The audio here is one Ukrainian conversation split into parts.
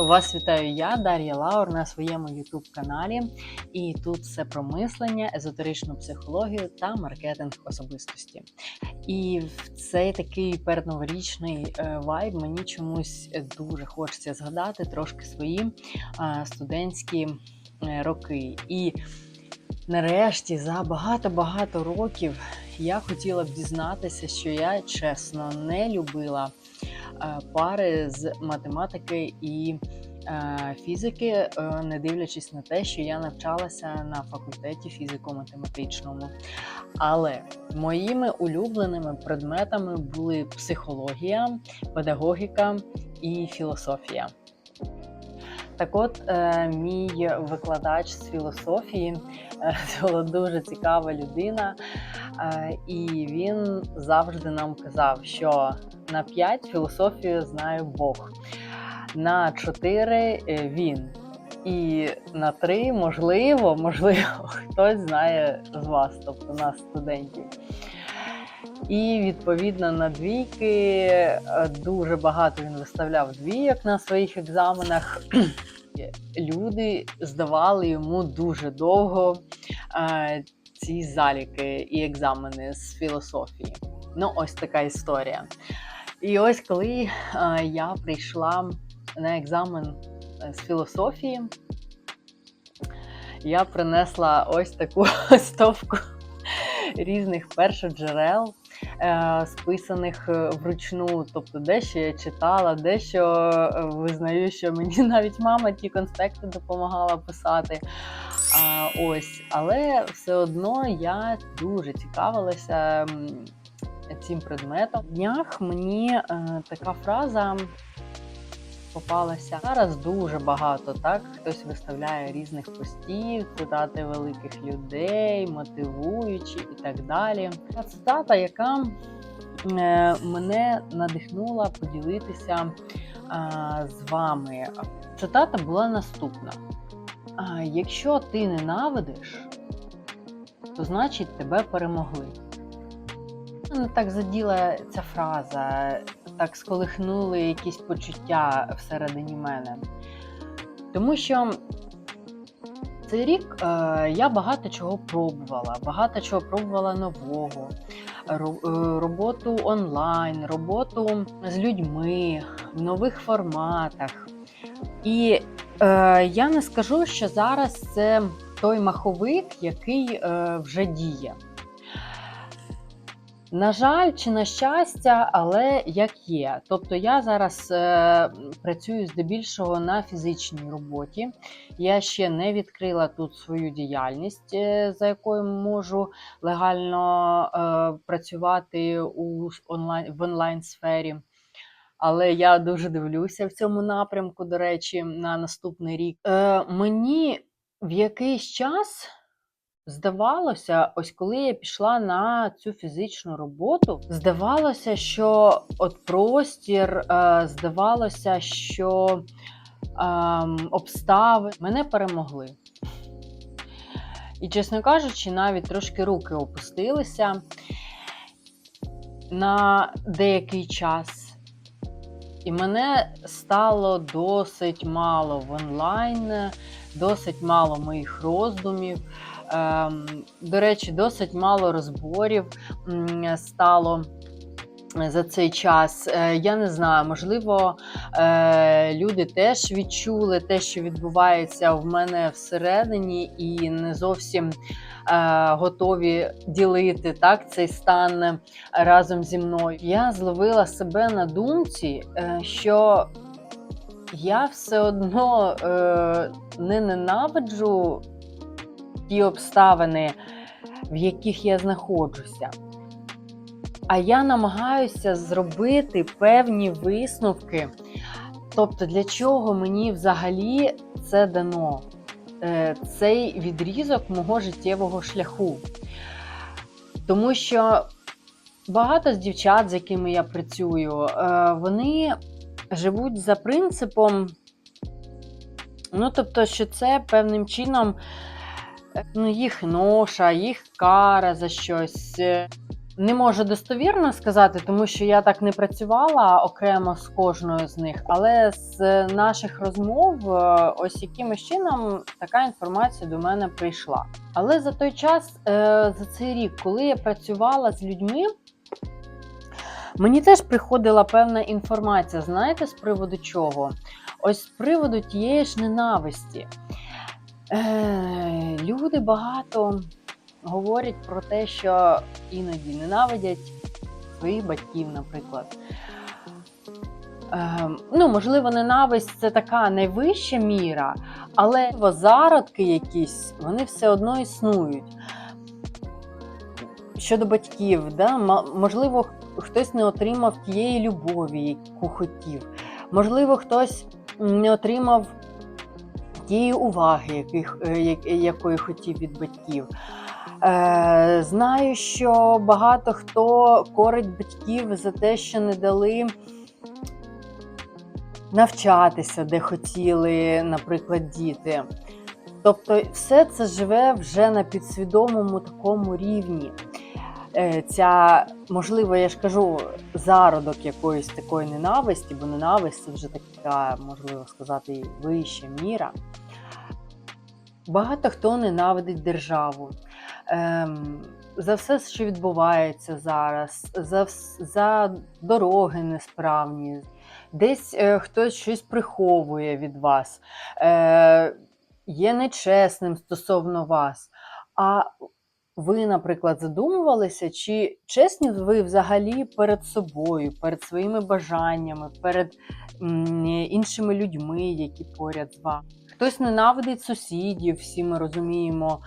Вас вітаю я, Дар'я Лаур, на своєму youtube каналі. І тут все про мислення, езотеричну психологію та маркетинг особистості. І в цей такий передноворічний е, вайб мені чомусь дуже хочеться згадати трошки свої е, студентські е, роки. І нарешті за багато-багато років я хотіла б дізнатися, що я чесно не любила пари з математики і е, фізики, е, не дивлячись на те, що я навчалася на факультеті фізико-математичному. Але моїми улюбленими предметами були психологія, педагогіка і філософія. Так от, е, мій викладач з філософії е, була дуже цікава людина, е, і він завжди нам казав, що на 5 філософію знає Бог, на 4 він. І на 3, можливо, можливо, хтось знає з вас, тобто нас, студентів. І відповідно на двійки е, дуже багато він виставляв двійок на своїх екзаменах. Люди здавали йому дуже довго е, ці заліки і екзамени з філософії. Ну, ось така історія. І ось коли е, я прийшла на екзамен з філософії, я принесла ось таку стовку різних першоджерел, е, списаних вручну. Тобто, дещо я читала, дещо е, визнаю, що мені навіть мама ті конспекти допомагала писати. А, ось, Але все одно я дуже цікавилася цим предметом. В днях мені е, така фраза попалася. Зараз дуже багато, так? Хтось виставляє різних постів, цитати великих людей, мотивуючі і так далі. Та цитата, яка е, мене надихнула поділитися е, з вами. Цитата була наступна: якщо ти ненавидиш, то значить тебе перемогли. Мене так заділа ця фраза так сколихнули якісь почуття всередині мене. Тому що цей рік е, я багато чого пробувала, багато чого пробувала нового, е, роботу онлайн, роботу з людьми в нових форматах. І е, я не скажу, що зараз це той маховик, який е, вже діє. На жаль, чи на щастя, але як є. Тобто я зараз е, працюю здебільшого на фізичній роботі. Я ще не відкрила тут свою діяльність, е, за якою можу легально е, працювати у онлайн в онлайн сфері. Але я дуже дивлюся в цьому напрямку, до речі, на наступний рік. Е, Мені в якийсь час. Здавалося, ось коли я пішла на цю фізичну роботу, здавалося, що от простір, е, здавалося, що ем, обставини мене перемогли. І, чесно кажучи, навіть трошки руки опустилися на деякий час. І мене стало досить мало в онлайн, досить мало моїх роздумів. Ем, до речі, досить мало розборів стало. За цей час е, я не знаю, можливо, е, люди теж відчули те, що відбувається в мене всередині, і не зовсім е, готові ділити так цей стан разом зі мною. Я зловила себе на думці, що я все одно не ненавиджу ті обставини, в яких я знаходжуся. А я намагаюся зробити певні висновки. Тобто, для чого мені взагалі це дано, е, цей відрізок мого життєвого шляху. Тому що багато з дівчат, з якими я працюю, е, вони живуть за принципом, ну, тобто, що це певним чином ну, їх ноша, їх кара за щось. Не можу достовірно сказати, тому що я так не працювала окремо з кожною з них, але з наших розмов, е, ось якимось чином така інформація до мене прийшла. Але за той час, е, за цей рік, коли я працювала з людьми, мені теж приходила певна інформація. Знаєте, з приводу чого? Ось з приводу тієї ж ненависті. Е, Люди багато говорять про те, що іноді ненавидять своїх батьків, наприклад. Е, ну, можливо, ненависть це така найвища міра, але зародки якісь вони все одно існують. Щодо батьків, да, можливо, хтось не отримав тієї любові, яку хотів. Можливо, хтось не отримав тієї уваги, яких, е, якої хотів від батьків. Е, знаю, що багато хто корить батьків за те, що не дали навчатися, де хотіли, наприклад, діти. Тобто, все це живе вже на підсвідомому такому рівні. Е, Ця, можливо, я ж кажу, зародок якоїсь такої ненависті, бо ненависть це вже така, можливо сказати, вища міра. Багато хто ненавидить державу. Ем, за все, що відбувається зараз, за, за дороги несправні, десь е, хтось щось приховує від вас, е, є нечесним стосовно вас. А ви, наприклад, задумувалися, чи чесні ви взагалі перед собою, перед своїми бажаннями, перед іншими людьми, які поряд з вами? Хтось ненавидить сусідів, всі ми розуміємо,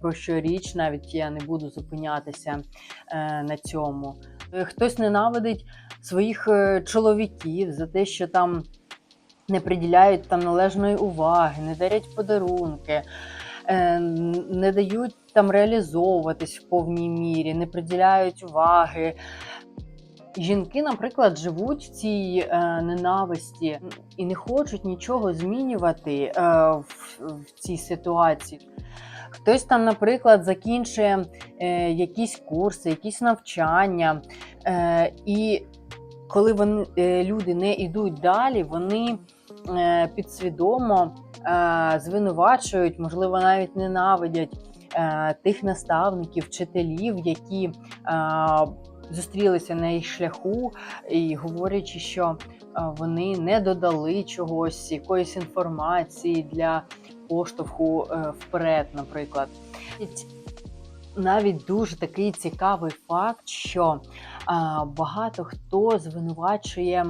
про що річ, навіть я не буду зупинятися е, на цьому. Е, Хтось ненавидить своїх е, чоловіків за те, що там не приділяють там належної уваги, не дарять подарунки, не дають там реалізовуватись в повній мірі, не приділяють уваги. Жінки, наприклад, живуть в цій е, ненависті і не хочуть нічого змінювати е, в, в цій ситуації. Хтось там, наприклад, закінчує е, якісь курси, якісь навчання, е, і коли вони, е, люди не йдуть далі, вони е, підсвідомо е, звинувачують, можливо, навіть ненавидять тих наставників, вчителів, які е, зустрілися на їх шляху, і говорячи, що е, вони не додали чогось, якоїсь інформації для поштовху е, вперед, наприклад. Навіть- дуже такий цікавий факт, що багато хто звинувачує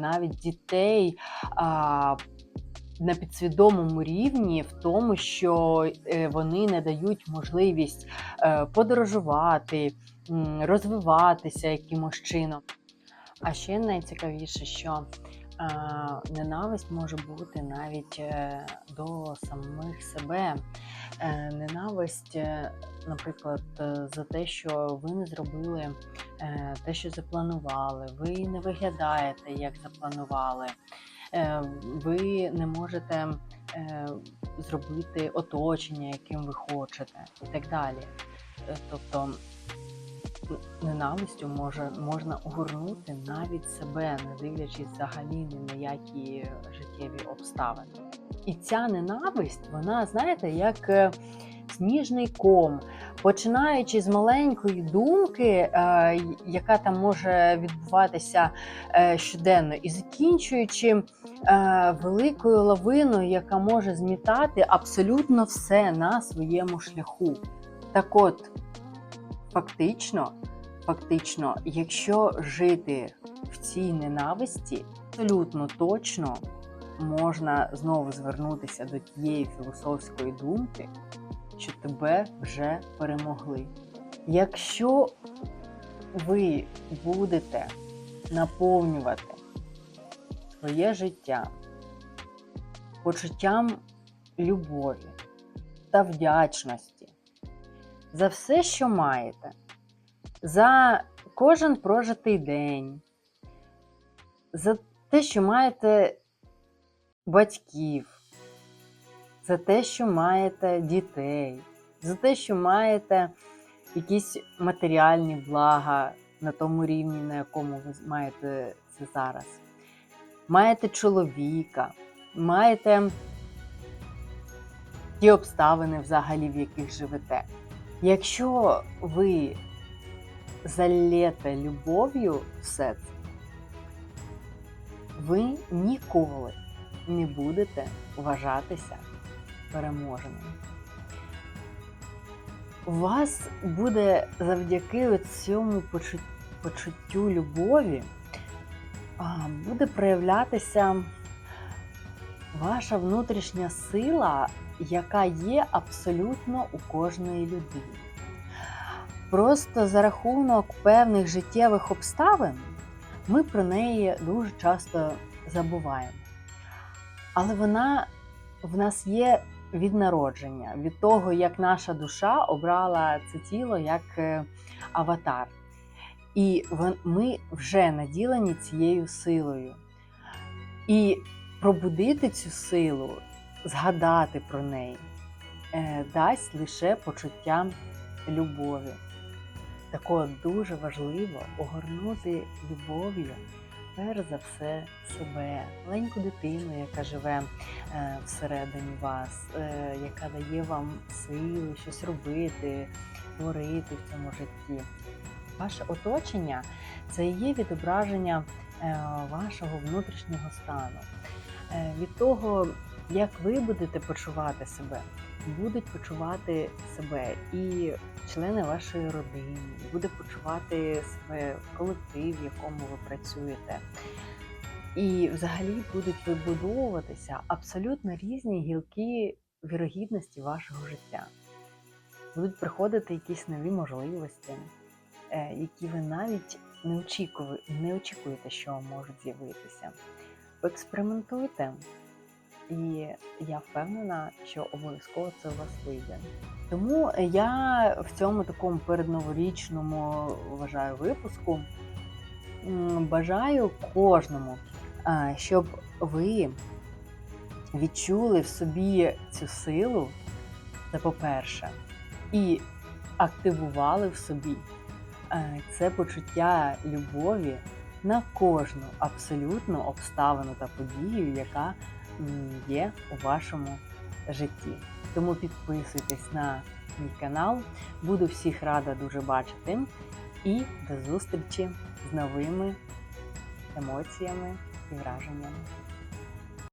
навіть дітей на підсвідомому рівні в тому, що е, вони не дають можливість е, подорожувати, розвиватися якимось чином. А ще найцікавіше, що е, ненависть може бути навіть до самих себе. Ненависть, наприклад, за те, що ви не зробили те, що запланували, ви не виглядаєте, як запланували, ви не можете е, зробити оточення, яким ви хочете, і так далі. Е, Тобто ненавистю може, можна огорнути навіть себе, не дивлячись взагалі ні на які життєві обставини. І ця ненависть, вона, знаєте, як е, сніжний ком, починаючи з маленької думки, е, яка там може відбуватися е, щоденно, і закінчуючи великою лавиною, яка може змітати абсолютно все на своєму шляху. Так от, фактично, фактично, якщо жити в цій ненависті, абсолютно точно можна знову звернутися до тієї філософської думки, що тебе вже перемогли. Якщо ви будете наповнювати своє життя почуттям любові та вдячності за все, що маєте, за кожен прожитий день, за те, що маєте батьків, за те, що маєте дітей, за те, що маєте якісь матеріальні блага на тому рівні, на якому ви маєте це зараз. Маєте чоловіка, маєте ті обставини, взагалі, в яких живете. Якщо ви залєте любов'ю все це, ви ніколи не будете вважатися переможеним. У вас буде завдяки цьому почуттю любові буде проявлятися ваша внутрішня сила, яка є абсолютно у кожної людини. Просто за рахунок певних життєвих обставин ми про неї дуже часто забуваємо. Але вона в нас є від народження, від того, як наша душа обрала це тіло як е, аватар. І ми вже наділені цією силою. І пробудити цю силу, згадати про неї, е, дасть лише почуття любові. Такого дуже важливо огорнути любов'ю, перш за все, себе, маленьку дитину, яка живе е, всередині вас, е, яка дає вам сили щось робити, творити в цьому житті. Ваше оточення це є відображення вашого внутрішнього стану. Від того, як ви будете почувати себе, будуть почувати себе і члени вашої родини, буде почувати себе колектив, в якому ви працюєте. І взагалі будуть вибудовуватися абсолютно різні гілки вірогідності вашого життя. Будуть приходити якісь нові можливості, е, які ви навіть не очікує- не очікуєте, що можуть з'явитися. Поекспериментуйте, і я впевнена, що обов'язково це у вас вийде. Тому я в цьому такому передноворічному вважаю випуску бажаю кожному, щоб ви відчули в собі цю силу, це по-перше, і активували в собі е, це почуття любові на кожну абсолютну обставину та подію, яка є у вашому житті. Тому підписуйтесь на мій канал. Буду всіх рада дуже бачити. І до зустрічі з новими емоціями і враженнями.